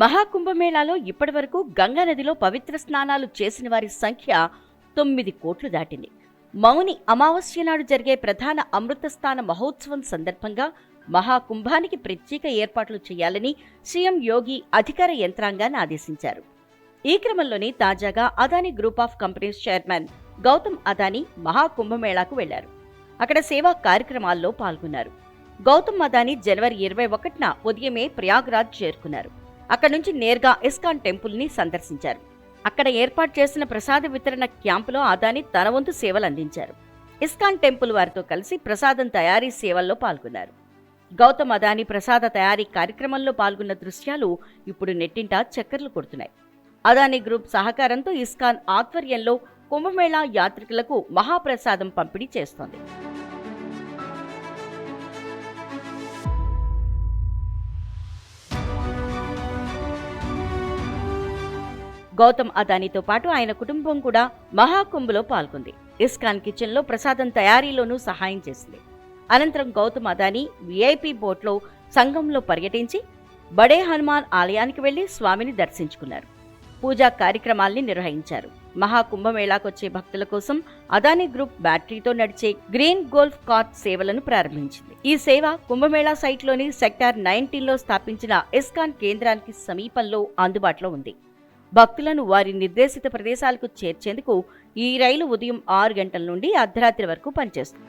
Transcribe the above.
మహాకుంభమేళాలో ఇప్పటివరకు గంగా నదిలో పవిత్ర స్నానాలు చేసిన వారి సంఖ్య తొమ్మిది కోట్లు దాటింది. మౌని అమావాస్య నాడు జరిగే ప్రధాన అమృతస్థాన మహోత్సవం సందర్భంగా మహాకుంభానికి ప్రత్యేక ఏర్పాట్లు చేయాలని సీఎం యోగి అధికార యంత్రాంగాన్ని ఆదేశించారు. ఈ క్రమంలోనే తాజాగా Adani group of companies chairman Gautam Adani మహాకుంభమేళాకు వెళ్ళారు. అక్కడ సేవా కార్యక్రమాల్లో పాల్గొన్నారు. గౌతమ్ అదానీ జనవరి ఇరవై ఒకటిన ఉదయమే ప్రయాగ్రాజ్ చేరుకున్నారు. అక్కడి నుంచి నేరుగా ఇస్కాన్ టెంపుల్ని సందర్శించారు. అక్కడ ఏర్పాటు చేసిన ప్రసాద వితరణ క్యాంపులో అదాని తన వంతు సేవలు అందించారు. ఇస్కాన్ టెంపుల్ వారితో కలిసి ప్రసాదం తయారీ సేవల్లో పాల్గొన్నారు. గౌతమ్ అదానీ ప్రసాద తయారీ కార్యక్రమంలో పాల్గొన్న దృశ్యాలు ఇప్పుడు నెట్టింట చక్కర్లు కొడుతున్నాయి. అదానీ గ్రూప్ సహకారంతో ఇస్కాన్ ఆధ్వర్యంలో కుంభమేళా యాత్రికులకు మహాప్రసాదం పంపిణీ చేస్తోంది. గౌతమ్ అదానీతో పాటు ఆయన కుటుంబం కూడా మహాకుంభలో పాల్గొంది. ఇస్కాన్ కిచెన్లో ప్రసాదం తయారీలోనూ సహాయం చేసింది. అనంతరం గౌతమ్ అదానీ విఐపి బోట్లో సంఘంలో పర్యటించి బడే హనుమాన్ ఆలయానికి వెళ్ళి స్వామిని దర్శించుకున్నారు. పూజా కార్యక్రమాల్ని నిర్వహించారు. మహాకుంభమేళాకొచ్చే భక్తుల కోసం అదానీ గ్రూప్ బ్యాటరీతో నడిచే గ్రీన్ గోల్ఫ్ కార్ట్ సేవలను ప్రారంభించింది. ఈ సేవ కుంభమేళా సైట్లోని సెక్టార్ నైన్టీన్లో స్థాపించిన ఇస్కాన్ కేంద్రానికి సమీపంలో అందుబాటులో ఉంది. భక్తులను వారి నిర్దేశిత ప్రదేశాలకు చేర్చేందుకు ఈ రైలు ఉదయం ఆరు గంటల నుండి అర్ధరాత్రి వరకు పనిచేస్తుంది.